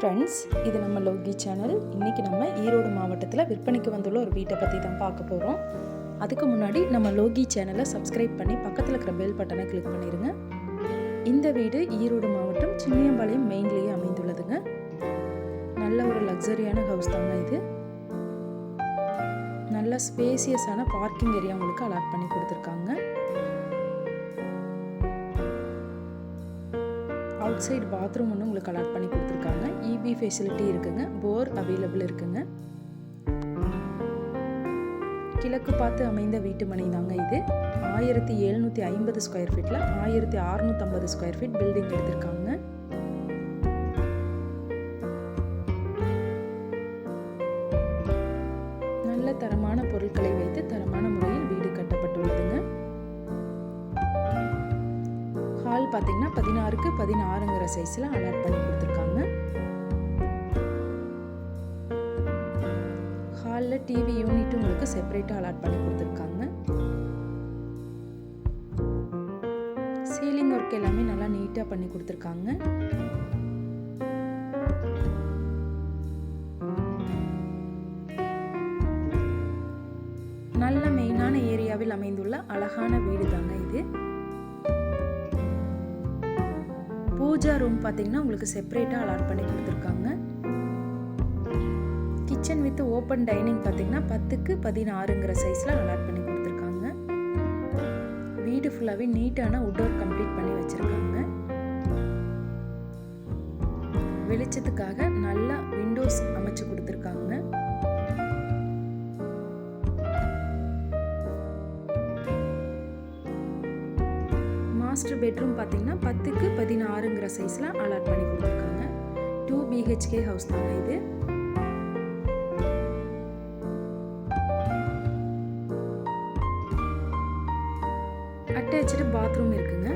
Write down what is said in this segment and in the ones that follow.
Friends இது நம்ம Loki channel இன்றைக்கி நம்ம ஈரோடு மாவட்டத்தில் விற்பனைக்கு வந்துள்ள ஒரு வீட்டை பற்றி தான் பார்க்க போகிறோம் அதுக்கு முன்னாடி நம்ம லோகி சேனலை சப்ஸ்கிரைப் பண்ணி பக்கத்தில் இருக்கிற பெல் பட்டனை கிளிக் பண்ணிடுங்க இந்த வீடு ஈரோடு மாவட்டம் சின்னியம்பாளையம் மெயின்லேயே அமைந்துள்ளதுங்க. நல்ல ஒரு லக்ஸரியான ஹவுஸ் தாங்க இது. நல்ல ஸ்பேசியஸான பார்க்கிங் ஏரியா உங்களுக்கு அலாட் பண்ணி கொடுத்துருக்காங்க. அவுட் சைடு பாத்ரூம் ஒன்று உங்களுக்கு அலாட் பண்ணி கொடுத்துருக்காங்க. இபி ஃபெசிலிட்டி இருக்குங்க. போர் அவைலபிள் இருக்குங்க. கிழக்கு பார்த்து அமைந்த வீட்டு மனை தாங்க இது. ஆயிரத்தி எழுநூற்றி ஐம்பது ஸ்கொயர் ஃபீட்டில் ஆயிரத்தி அறுநூற்றம்பது ஸ்கொயர் ஃபீட் பில்டிங் எடுத்திருக்காங்க. நல்ல தரமான பொருட்களை வைத்து தரமான முறையில் வீடு கட்டப்பட்டுள்ளதுங்க. பார்த்தீங்கன்னா பதினாறுக்கு பதினாறுங்கிற சைஸில் அலாட் பண்ணி கொடுத்துருக்காங்க. ஹாலில் டிவி யூனிட் உங்களுக்கு செப்பரேட்டாக அலாட் பண்ணி கொடுத்துருக்காங்க. சீலிங் ஒர்க் எல்லாமே நல்லா நீட்டாக பண்ணி கொடுத்துருக்காங்க. நல்ல மெயினான ஏரியாவில் அமைந்துள்ள அழகான வீடு தாங்க இது. பூஜா ரூம் பார்த்தீங்கன்னா உங்களுக்கு செப்பரேட்டாக அலாட் பண்ணி கொடுத்துருக்காங்க. கிச்சன் வித் ஓப்பன் டைனிங் பார்த்தீங்கன்னா பத்துக்கு பதினாறுங்கிற சைஸில் அலாட் பண்ணி கொடுத்துருக்காங்க. வீடு ஃபுல்லாகவே நீட்டான உட் ஒர்க் கம்ப்ளீட் பண்ணி வச்சுருக்காங்க. வெளிச்சத்துக்காக நல்லா விண்டோஸ் அமைச்சு கொடுத்துருக்காங்க. மாஸ்டர் பெட்ரூம் பார்த்தீங்கன்னா பத்துக்கு பதினாறுங்கிற சைஸில் அலாட் பண்ணி கொடுத்துருக்காங்க. டூ பிஹெச்கே ஹவுஸ் தாங்க இது. அட்டாச்சு பாத்ரூம் இருக்குங்க.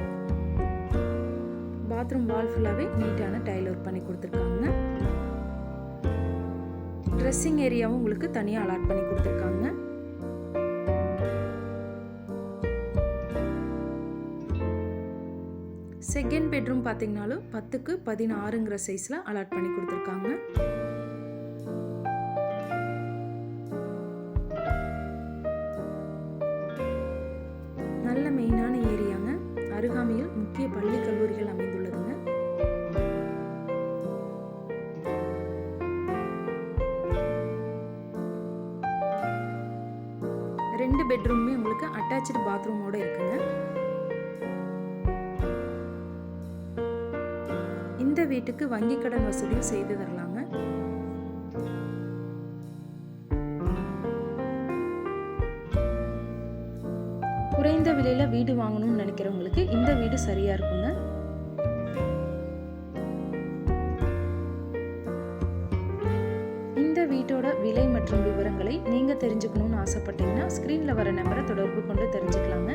பாத்ரூம் வால் ஃபுல்லாகவே நீட்டான டைல் ஒர்க் பண்ணி கொடுத்துருக்காங்க. ட்ரெஸ்ஸிங் ஏரியாவும் உங்களுக்கு தனியாக அலாட் பண்ணி கொடுத்துருக்காங்க. செகண்ட் பெட்ரூம் பார்த்தீங்கனாலும் பத்துக்கு பதினாறுங்கிற சைஸில் அலாட் பண்ணி கொடுத்துருக்காங்க. நல்ல மெயினான ஏரியாங்க. அருகாமையில் முக்கிய பள்ளி கல்லூரிகள் அமைந்துள்ளதுங்க. ரெண்டு பெட்ரூமுமே உங்களுக்கு அட்டாச்சு பாத்ரூமோடு இருக்குங்க. இந்த வீட்டுக்கு வங்கி கடன் வசதியும் செய்து தரலாங்க. குறைந்த விலையில வீடு வாங்கணும்னு நினைக்கிறவங்களுக்கு இந்த வீடு சரியா இருக்குங்க. இந்த வீட்டோட விலை மற்றும் விவரங்களை நீங்க தெரிஞ்சுக்கணும்னு ஆசைப்பட்டீங்கன்னா ஸ்கிரீன்ல வர நம்பரை தொடர்பு கொண்டு தெரிஞ்சுக்கலாங்க.